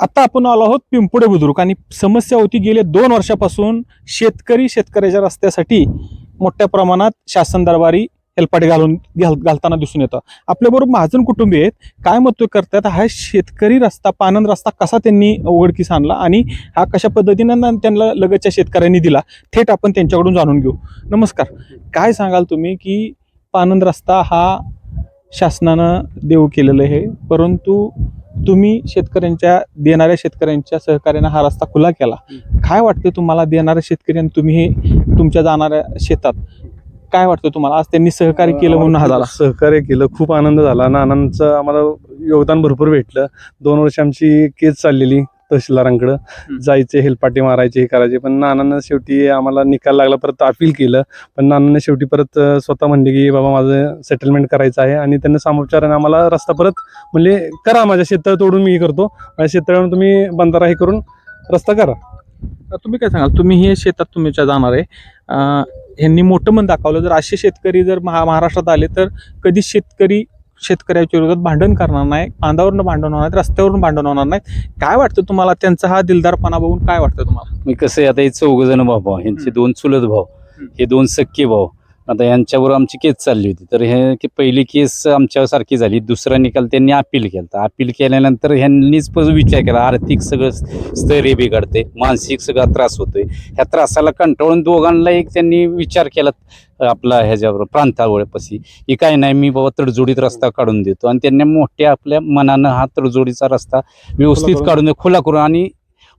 आता आपण आलो आहोत पिंपुडे बुद्रुक आणि समस्या होती गेले दोन वर्षापासून शेतकरी शेतकऱ्याच्या रस्त्यासाठी मोठ्या प्रमाणात शासन दरबारी हेलपाट घालून घाल घालताना दिसून येतं. आपल्याबरोबर महाजन कुटुंबीय आहेत. काय महत्त्व करतात? हा शेतकरी रस्ता पानंद रस्ता कसा त्यांनी उघडकीस आणला? आणि हा कशा पद्धतीनं त्यांना लगतच्या शेतकऱ्यांनी दिला? थेट आपण त्यांच्याकडून जाणून घेऊ. नमस्कार. काय सांगाल तुम्ही की पानंद रस्ता हा शासनानं देऊ केलेलं आहे परंतु तुम्ही शेतकऱ्यांच्या देणाऱ्या शेतकऱ्यांच्या सहकार्यानं हा रस्ता खुला केला. काय वाटतं तुम्हाला देणाऱ्या शेतकरी आणि तुम्ही हे तुमच्या जाणाऱ्या शेतात? काय वाटतं तुम्हाला? आज त्यांनी सहकार्य केलं म्हणून हा झाला. सहकार्य केलं खूप आनंद झाला. नानांचं आम्हाला योगदान भरपूर भेटलं. दोन वर्ष आमची केस चाललेली. तहसीलदारांकडं जायचे हेलपाटे मारायचे हे करायचे. पण नानांना शेवटी आम्हाला निकाल लागला परत अपील केलं. पण नानांना शेवटी परत स्वतः म्हणले की बाबा माझं सेटलमेंट करायचं आहे. आणि त्यांना सामोपचाराने आम्हाला रस्ता परत म्हणले करा माझ्या शेततळ तोडून मी हे करतो. माझ्या शेततळ्यावर तुम्ही बंधारा हे करून रस्ता करा. तुम्ही काय सांगाल? तुम्ही हे शेतात तुमच्या जाणार आहे. ह्यांनी मोठं मन दाखवलं. जर असे शेतकरी जर महा महाराष्ट्रात आले तर कधी शेतकरी शेतकऱ्याच्या विरोधात भांडण करणार नाही बांधावरनं भांडण होणार रस्त्यावरून भांडण होणार नाहीत काय वाटतं तुम्हाला त्यांचा हा दिलदारपणा बघून काय वाटतं तुम्हाला मी कसं आहे आता हे चौघ जण भाऊ यांचे. दोन चुलत भाऊ. हे दोन सख्खे भाऊ आता यांच्यावर आमची केस चालली होती. तर हे की पहिली केस आमच्या सारखी झाली. दुसरा निकाल त्यांनी अपील केला अपील केल्यानंतर ह्यांनीच पण विचार केला. आर्थिक सगळं स्थैर्य बिघडते. मानसिक सगळा त्रास होतोय. ह्या त्रासाला कंटाळून दोघांना एक त्यांनी विचार केला आपला ह्याच्यावर प्रांतावळपाशी की काय नाही मी बाबा तडजोडीत रस्ता काढून देतो. आणि त्यांनी मोठ्या आपल्या मनानं हा तडजोडीचा रस्ता व्यवस्थित काढून खुला करून आणि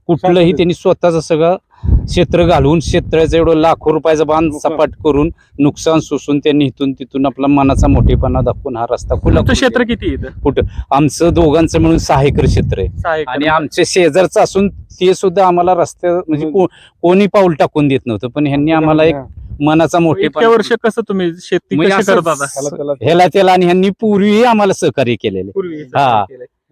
कुठलंही त्यांनी स्वतःचं सगळं क्षेत्र घालून क्षेत्राचं एवढं लाखो रुपयाचा बांध. सपाट करून नुकसान सोसून त्यांनी इथून तिथून आपला मनाचा मोठेपणा दाखवून हा रस्ता खुला तुमचं क्षेत्र. किती आहे आमचं दोघांचं मिळून सहा एकर क्षेत्र आहे. सहा एकर. आणि आमचे शेजारचं असून ते सुद्धा आम्हाला रस्त्या म्हणजे को- कोणी पाऊल टाकून देत नव्हतं. पण ह्यांनी आम्हाला एक मनाचा इतक्या मोठेपणा वर्ष कसं तुम्ही शेती म्हणजे कशी करत आता ह्याला त्याला आणि ह्यांनी पूर्वीही आम्हाला सहकार्य केलेले पूर्वी हा.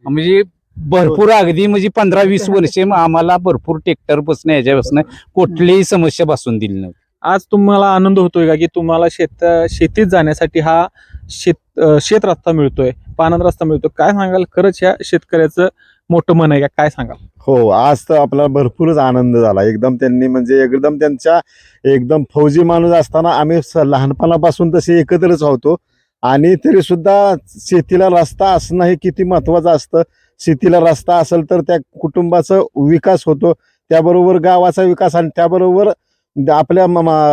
म्हणजे भरपूर अगदी म्हणजे पंधरा वीस वर्षे आम्हाला भरपूर ट्रॅक्टर बसणं ह्याच्यापासून कुठलीही समस्या भासून दिली नव्हती. आज तुम्हाला आनंद होतोय का की तुम्हाला शेत शेतीत जाण्यासाठी हा शेत शेत रस्ता मिळतोय पानंद रस्ता मिळतोय. काय सांगाल? खरंच या शेतकऱ्याचं मोठं मन आहे का? काय सांगाल? हो आज तर आपल्याला भरपूरच आनंद झाला. एकदम त्यांनी म्हणजे एकदम त्यांच्या एकदम फौजी माणूस असताना आम्ही लहानपणापासून तसे एकत्रच होतो. आणि तरी सुद्धा शेतीला रस्ता असणं हे किती महत्वाचं असतं. शेतीला रस्ता असेल तर त्या कुटुंबाचा विकास होतो. त्याबरोबर गावाचा विकास आणि त्याबरोबर आपल्या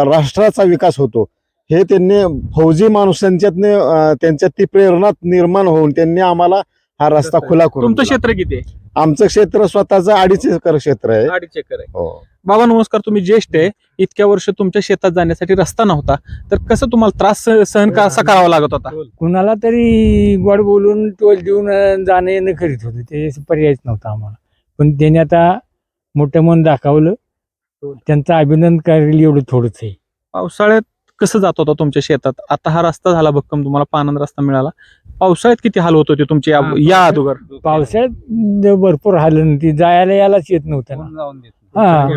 राष्ट्राचा विकास होतो. हे त्यांनी फौजी माणूस त्यांच्यातने त्यांच्यात ती प्रेरणा निर्माण होऊन त्यांनी आम्हाला हा रस्ता खुला करून तुमचं. क्षेत्र किती आमचं क्षेत्र स्वतःचं अडीच एकर क्षेत्र आहे. अडीच एकर आहे. हो. बाबा नमस्कार तुम्ही ज्येष्ठ आहे. इतक्या वर्ष तुमच्या शेतात जाण्यासाठी रस्ता नव्हता. तर कसं तुम्हाला त्रास सह- सहन कसा करावा लागत होता? कुणाला तरी गोड बोलून टोल देऊन जाणं येणं करीत होतं. ते पर्यायच नव्हता आम्हाला. पण त्याने आता मोठं मन दाखवलं. त्यांचं अभिनंदन करेल एवढं थोडंच आहे. पावसाळ्यात कसं जात होता तुमच्या शेतात? आता हा रस्ता झाला भक्कम तुम्हाला पानंद रस्ता मिळाला. पावसाळ्यात किती हाल होत होते तुमचे या- या अगोदर? पावसाळ्यात भरपूर हाल ती जायला यायलाच येत नव्हतं. ना हा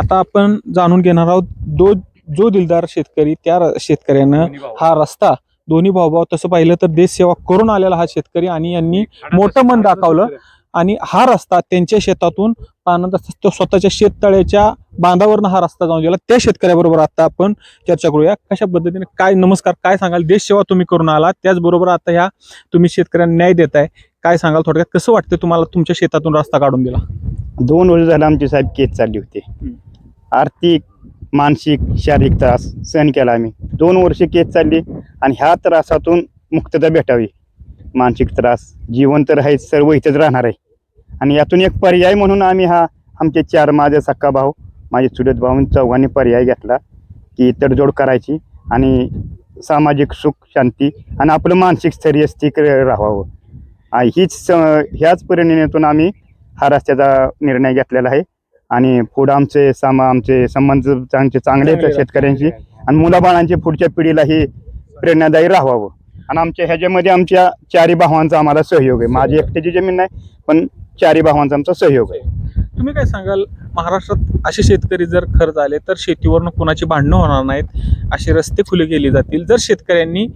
आता आपण जाणून घेणार आहोत दो जो दिलदार शेतकरी त्या र- शेतकऱ्यानं हा रस्ता दोन्ही भाऊभाव तसं पाहिलं तर देश सेवा करून आलेला हा शेतकरी आणि यांनी मोठं मन दाखवलं. आणि हा रस्ता त्यांच्या शेतातून तो स्वतःच्या शेततळ्याच्या बांधावरनं हा रस्ता जाऊन गेला. त्या शेतकऱ्याबरोबर आता आपण चर्चा करूया. कशा पद्धतीने काय नमस्कार काय सांगाल? देश सेवा तुम्ही करून आला. त्याचबरोबर आता ह्या तुम्ही शेतकऱ्यांना न्याय देताय. काय सांगाल थोडक्यात? कसं वाटतं तुम्हाला तुमच्या शेतातून रस्ता काढून दिला? दोन वर्ष झालं आमची साहेब केस चालली होती. आर्थिक मानसिक शारीरिक त्रास सहन केला आम्ही. दोन वर्ष केस चालली आणि ह्या त्रासातून मुक्तता भेटावी. मानसिक त्रास जीवन तर आहे सर्व इथंच राहणार आहे. आणि यातून एक पर्याय म्हणून आम्ही हा आमचे चार माझे सक्का भाऊ माझे चुलत भाऊ चौघांनी पर्याय घेतला की तडजोड करायची आणि सामाजिक सुख शांती आणि आपलं मानसिक स्थैर्य स्थिर राहावं. हीच ह्याच परिणितीतून आम्ही हा रस्त्याचा निर्णय घेतलेला आहे. आणि पुढं आमचे सामा आमचे संबंध चांगले चांगले आहेत. शेतकऱ्यांशी. आणि मुलाबाळांची पुढच्या पिढीला ही प्रेरणादायी राहावं. आणि आमच्या ह्याच्यामध्ये आमच्या चारी भावांचा आम्हाला सहयोग आहे. माझी एकट्याची जमीन नाही पण चारी भावांचा आमचा सहयोग आहे. तुम्ही काय सांगाल महाराष्ट्रात असे शेतकरी जर खर्च आले तर शेतीवरनं कोणाची भांडणं होणार नाहीत? असे रस्ते खुले केले जातील. जर शेतकऱ्यांनी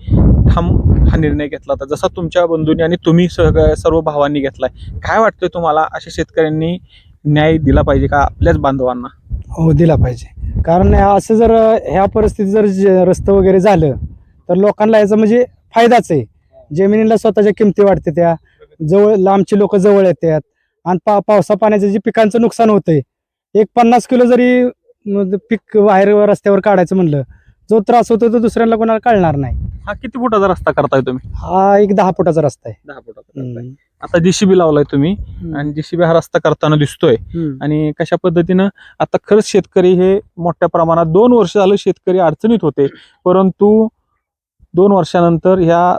थांब हा निर्णय घेतला होता. जसा तुमच्या बंधूंनी आणि तुम्ही सर्व भावांनी घेतलाय काय वाटतंय तुम्हाला? अशा शेतकऱ्यांनी न्याय दिला पाहिजे का आपल्याच बांधवांना? हो दिला पाहिजे. कारण असं जर ह्या परिस्थितीत जर जे वगैरे झालं तर लोकांना याचा म्हणजे फायदाच आहे. जमिनीला स्वतःच्या किमती वाढते त्या जवळ लांबची लोक जवळ येतात. आणि पा पावसा पाण्याचं जे पिकांचं नुकसान होतंय एक पन्नास किलो जरी पीक बाहेर रस्त्यावर काढायचं म्हणलं जो त्रास होतो तो दुसऱ्यांना कोणाला कळणार नाही. हा किती फुटाचा रस्ता करताय तुम्ही? हा एक दहा फुटाचा रस्ता आहे. दहा फुटाचा हम्म. आता जीसीबी लावलाय तुम्ही आणि जीसीबी हा रस्ता करताना दिसतोय. हम्म. आणि कशा पद्धतीनं आता खरंच शेतकरी हे मोठ्या प्रमाणात दोन वर्ष झालं शेतकरी अडचणीत होते. परंतु दोन वर्षानंतर ह्या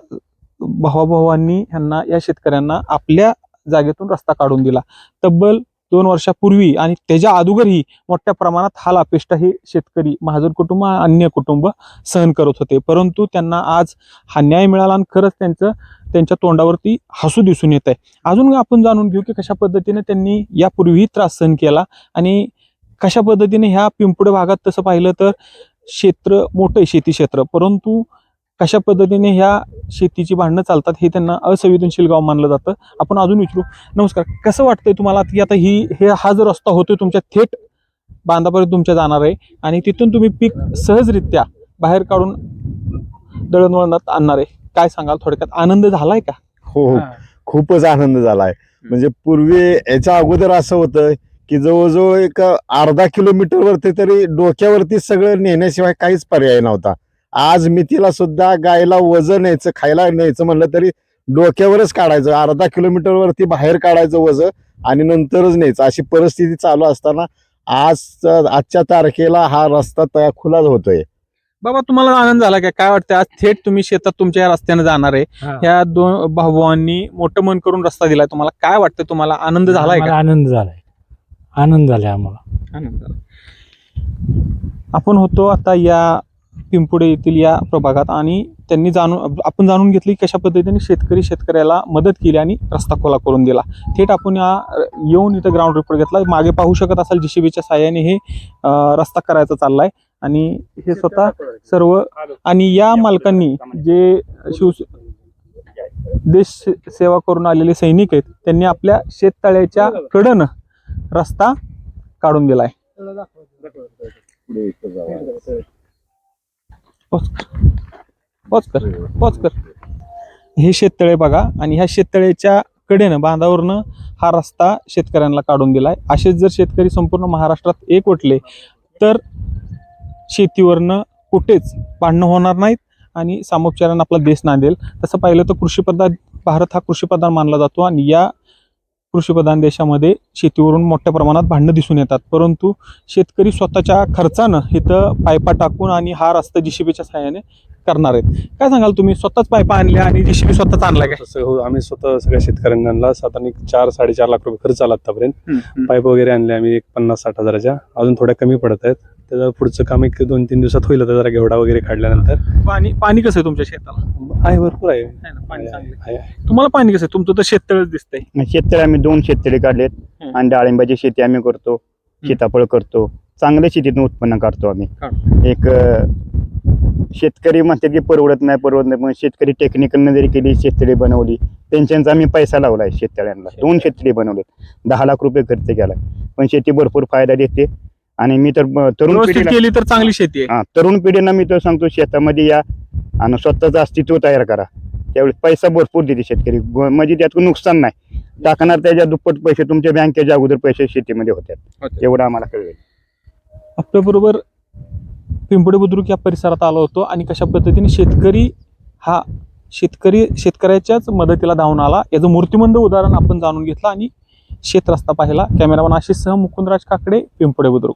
भावाभावांनी ह्यांना या शेतकऱ्यांना आपल्या जागेतून रस्ता काढून दिला. तब्बल दोन वर्षापूर्वी आणि त्याच्या अगोदरही मोठ्या प्रमाणात हाल हे शेतकरी महाजन कुटुंब अन्य कुटुंब सहन करत होते. परंतु त्यांना आज हा न्याय मिळाला आणि खरंच त्यांचं त्यांच्या तोंडावरती हसू दिसून येत आहे. अजून आपण जाणून घेऊ की कशा पद्धतीने त्यांनी यापूर्वीही त्रास सहन केला आणि कशा पद्धतीने ह्या पिंपळे भागात तसं पाहिलं तर क्षेत्र मोठं आहे शेती क्षेत्र. परंतु कशा पद्धतीने ह्या शेतीची भांडणं चालतात हे त्यांना असंवेदनशील गाव मानलं जातं. आपण अजून विचारू. नमस्कार. कसं वाटतंय तुम्हाला की आता ही हे हा जो रस्ता होतोय तुमच्या थेट बांधापर्यंत तुमच्या जाणार आहे आणि तिथून तुम्ही पीक सहजरित्या बाहेर काढून दळणवळणात आणणार आहे? काय सांगाल थोडक्यात? आनंद झालाय का? हो हो. खूपच आनंद झालाय. म्हणजे पूर्वी याच्या अगोदर असं होतं की जवळजवळ एक अर्धा किलोमीटर वरती तरी डोक्यावरती सगळं नेण्याशिवाय काहीच पर्याय नव्हता. आज मितीला सुद्धा गायला वजन न्यायचं खायला न्यायचं म्हणलं तरी डोक्यावरच काढायचं. अर्धा किलोमीटर वरती बाहेर काढायचं वजन आणि नंतरच न्यायचं. अशी परिस्थिती चालू असताना आज आजच्या तारखेला हा रस्ता तया खुला होतोय. बाबा तुम्हाला आनंद झाला का? काय वाटतं आज थेट तुम्ही शेतात तुमच्या या रस्त्याने जाणार आहे. हा. ह्या दोन भावांनी मोठं मन करून रस्ता दिलाय तुम्हाला. काय वाटतं तुम्हाला? आनंद झालाय मला का आनंद झालाय. आनंद झालाय आम्हाला. आनंद झाला. आपण होतो आता या पिंपुडे येथील या प्रभागात आणि त्यांनी जाणून आपण जाणून घेतली की कशा पद्धतीने शेतकरी शेतकऱ्याला मदत केली आणि रस्ता खोला करून दिला. थेट आपण या येऊन इथं ग्राउंड रिपोर्ट घेतला. मागे पाहू शकत असाल जीसीबीच्या साह्याने हे रस्ता करायचा चाललाय. आणि हे स्वतः सर्व आणि या मालकांनी जे शिव देश सेवा करून आलेले सैनिक आहेत त्यांनी आपल्या शेततळ्याच्या कडनं रस्ता काढून दिलाय. पोच कर. पोच कर. पोच कर. हे शेततळे बघा आणि ह्या शेततळ्याच्या कडेनं बांधावरनं हा रस्ता शेतकऱ्यांना काढून दिलाय. असेच जर शेतकरी संपूर्ण महाराष्ट्रात एकवटले तर शेतीवरनं कुठेच भांडणं होणार नाहीत आणि सामोपचारानं आपला देश नांदेल. तसं पाहिलं तर कृषीप्रधान भारत हा कृषीप्रधान मानला जातो आणि या कृषीप्रधान देशामध्ये शेतीवरून मोठ्या प्रमाणात भांडणं दिसून येतात. परंतु शेतकरी स्वतःच्या खर्चानं इथं पायपा टाकून आणि हा रस्ता बीच्या सहाय्याने करणार आहेत. काय सांगाल तुम्ही? स्वतःच पायपा आणल्या आणि जीसीबी स्वतःच आणलाय काय? तसं हो आम्ही स्वतः सगळ्या शेतकऱ्यांना आणला साधारण एक चार साडेचार लाख रुपये खर्च आला आतापर्यंत. पाईप वगैरे आणले आम्ही एक पन्नास साठ हजाराच्या. अजून थोड्या कमी पडत आहेत. त्याचं पुढचं काम एक दोन तीन दिवसात होईल आता जरा घेवडा वगैरे काढल्यानंतर. पाणी पाणी कसं आहे तुमच्या शेताला? आहे भरपूर आहे. आहे ना, पाणी चांगलं आहे. आहे, आहे. तुम्हाला पाणी कसं आहे? तुमचं तर शेततळच दिसतंय. शेततळे आम्ही दोन शेततळे काढलेत. हम्म. आणि डाळिंबाची शेती आम्ही करतो. सीताफळ करतो. चांगल्या शेतीतून उत्पन्न काढतो आम्ही. एक अं, शेतकरी म्हणतात की परवडत नाही परवडत नाही. पण शेतकरी टेक्निकलनं जरी केली शेततळी बनवली पेन्शनचा आम्ही पैसा लावलाय शेततळ्यांना. दोन शेततळी बनवलेत दहा लाख रुपये खर्च केलाय. पण शेती भरपूर फायदा देते. आणि मी तर तरुण पिढीला केली तर चांगली शेती आहे. हा तरुण पिढींना मी तर सांगतो शेतामध्ये या आणि स्वतःचं अस्तित्व तयार करा. त्यावेळेस पैसा भरपूर देते शेतकरी. म्हणजे त्यातून नुकसान नाही. टाकणार त्याच्या दुप्पट पैसे तुमच्या बँकेच्या अगोदर पैसे शेतीमध्ये होतात. एवढं आम्हाला कळेल. आपल्याबरोबर पिंपळे बुद्रुक या परिसरात आलो होतो आणि कशा पद्धतीने शेतकरी हा शेतकरी शेतकऱ्याच्याच मदतीला धावून आला याचं मूर्तिमंद उदाहरण आपण जाणून घेतलं आणि शेत रस्ता पाहिला. कॅमेरामन आशिष सह मुकुंदराज काकडे पिंपळे बुद्रुक.